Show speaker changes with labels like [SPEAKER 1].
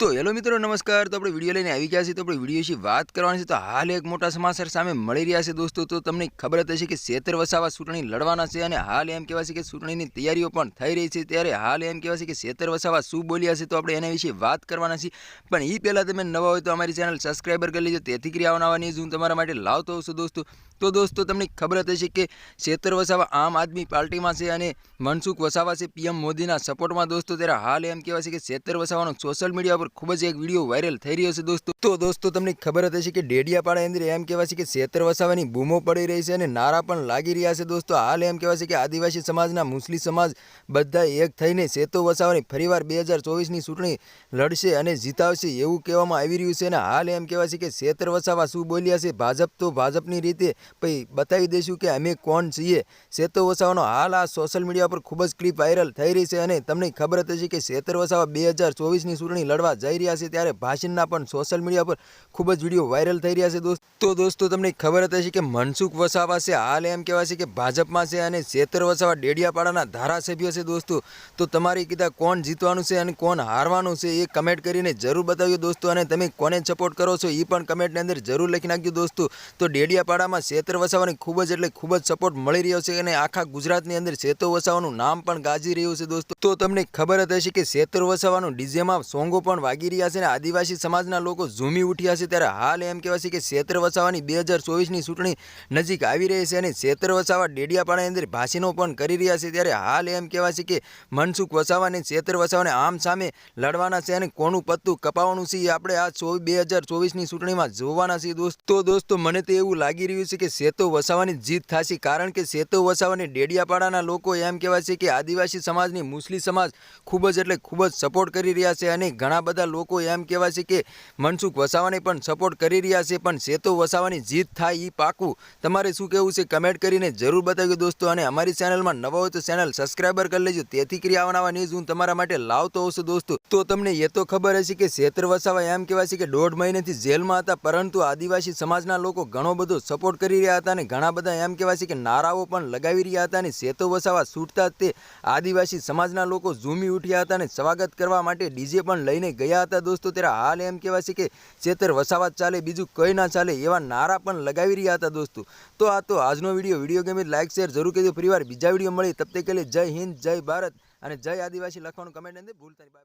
[SPEAKER 1] તો હેલો મિત્રો, નમસ્કાર. તો આપણે વીડિયો લઈને આવી ગયા છીએ. તો આપણે વીડિયો વિશે વાત કરવાની છે. તો હાલ એક મોટા સમાચાર સામે મળી રહ્યા છે દોસ્તો. તો તમને ખબર જ હશે કે સેતર વસાવા ચૂંટણી લડવાના છે અને હાલ એમ કહેવાય છે કે ચૂંટણીની તૈયારીઓ પણ થઈ રહી છે. ત્યારે હાલ એમ કહેવાય કે સેતર વસાવા શું બોલ્યા છે તો આપણે એના વિશે વાત કરવાના છીએ. પણ એ પહેલાં તમે નવા હોય તો અમારી ચેનલ સબસ્ક્રાઈબર કરી લેજો. તેથી કરી આવવાની હું તમારા માટે લાવતો હોઉં છું દોસ્તો. તો દોસ્તો, તમને ખબર જ હશે કે સેતર વસાવા આમ આદમી પાર્ટીમાં છે અને મનસુખ વસાવા છે. પીએમ મોદીના સપોર્ટમાં દોસ્તો. ત્યારે હાલ એમ કહેવાય છે કે સેતર વસાવાનો સોશિયલ મીડિયા પર ખૂબ જ એક વીડિયો વાયરલ થઈ રહ્યો છે દોસ્તો. તો દોસ્તો, તમને ખબર હતી કે ડેડિયાપાડા અંદર એમ કહેવાય છે કે છેતર વસાવાની બૂમો પડી રહી છે અને નારા પણ લાગી રહ્યા છે દોસ્તો. હાલ એમ કહેવાય છે કે આદિવાસી સમાજના મુસ્લિમ સમાજ બધા એક થઈને સેતો વસાવાની ફરીવાર બે હજાર ચોવીસની ચૂંટણી લડશે અને જીતાવશે એવું કહેવામાં આવી રહ્યું છે અને હાલ એમ કહેવાય છે કે સેતર વસાવા શું બોલ્યા છે? ભાજપ તો ભાજપની રીતે પછી બતાવી દઈશું કે અમે કોણ છીએ? સેતો વસાવાનો હાલ આ સોશિયલ મીડિયા પર ખૂબ જ ક્લિપ વાયરલ થઈ રહી છે અને તમને ખબર હતી કે સેતર વસાવા બે હજાર ચોવીસની ચૂંટણી લડવા જઈ રહ્યા છે ત્યારે ભાષણના પણ સોશિયલ મીડિયા પર ખૂબ જ વીડિયો વાયરલ થઈ રહ્યા છે દોસ્ત. તો દોસ્તો, તમને ખબર જ હશે કે મનસુખ વસાવા છે, હાલ એમ કહેવાય છે કે ભાજપમાં છે અને શેતર વસાવા ડેડિયાપાડાના ધારાસભ્ય છે દોસ્તો. તો તમારી કીધા કોણ જીતવાનું છે અને કોણ હારવાનું છે એ કમેન્ટ કરીને જરૂર બતાવ્યો દોસ્તો અને તમે કોને સપોર્ટ કરો છો એ પણ કમેન્ટની અંદર જરૂર લખી નાખજો દોસ્તો. તો ડેડિયાપાડામાં સેતર વસાવાની ખૂબ જ એટલે ખૂબ જ સપોર્ટ મળી રહ્યો છે અને આખા ગુજરાતની અંદર સેતો વસાવાનું નામ પણ ગાજી રહ્યું છે દોસ્તો. તો તમને ખબર જ હશે કે શેતર વસાવાનું ડીજેમાં સોંગો પણ વાગી રહ્યા છે અને આદિવાસી સમાજના લોકો ઝૂમી ઉઠ્યા છે ત્યારે હાલ એમ કહેવાય છે કે સેતર વસાવાની બે હજાર ચોવીસની ચૂંટણી નજીક આવી રહી છે અને છેતર વસાવા ડેડિયાપાડા અંદર ભાષીનો પણ કરી રહ્યા છે. ત્યારે હાલ એમ કહેવાય છે કે મનસુખ વસાવા અને સેતર વસાવાને આમ સામે લડવાના છે અને કોનું પત્તું કપાવવાનું છે આપણે આ બે હજાર ચોવીસની ચૂંટણીમાં જોવાના છીએ. દોસ્તો દોસ્તો, મને તો એવું લાગી રહ્યું છે કે સેતો વસાવાની જીત થશે. કારણ કે સેતો વસાવાની ડેડિયાપાડાના લોકો એમ કહેવાય છે કે આદિવાસી સમાજની મુસ્લિમ સમાજ ખૂબ જ એટલે ખૂબ જ સપોર્ટ કરી રહ્યા છે અને ઘણા બધા લોકો એમ કહેવાય છે કે મનસુખ વસાવાને પણ સપોર્ટ કરી રહ્યા છે. પણ સેતો વસાવાની જીત થાય એ પાકું. તમારે શું કહેવું છે કમેન્ટ કરીને જરૂર બતાવ્યું દોસ્તો અને અમારી ચેનલમાં નવા હોય તો ચેનલ સબસ્ક્રાઈબર કરી લેજો. તેથી કરી આવવાના ન્યૂઝ હું તમારા માટે લાવતો હોઉં છું દોસ્તો. તો તમને એ તો ખબર હશે કે ક્ષેત્ર વસાવા એમ કહેવાય છે કે દોઢ મહિનેથી જેલમાં હતા, પરંતુ આદિવાસી સમાજના લોકો ઘણો બધો સપોર્ટ કરી રહ્યા હતા અને ઘણા બધા એમ કહેવાય છે કે નારાઓ પણ લગાવી રહ્યા હતા અને સેતો વસાવા છૂટતા તે આદિવાસી સમાજના લોકો ઝૂમી ઉઠ્યા હતા અને સ્વાગત કરવા માટે ડીજે પણ લઈને ગયા હતા દોસ્તો. ત્યારે હાલ એમ કહેવાય છે કે સેતર વસાવા ચાલે, બીજું કંઈ ના ચાલે એવા નારા પણ લગાવી રહ્યા હતા દોસ્તો. તો આ તો આજનો વીડિયો. વીડિયો ગમે લાઇક શેર જરૂર કહેજો ફરીવાર બીજા વીડિયો મળી તબ તે જય હિન્દ, જય ભારત અને જય આદિવાસી લખવાનું કમેન્ટ અંદર ભૂલતા બાય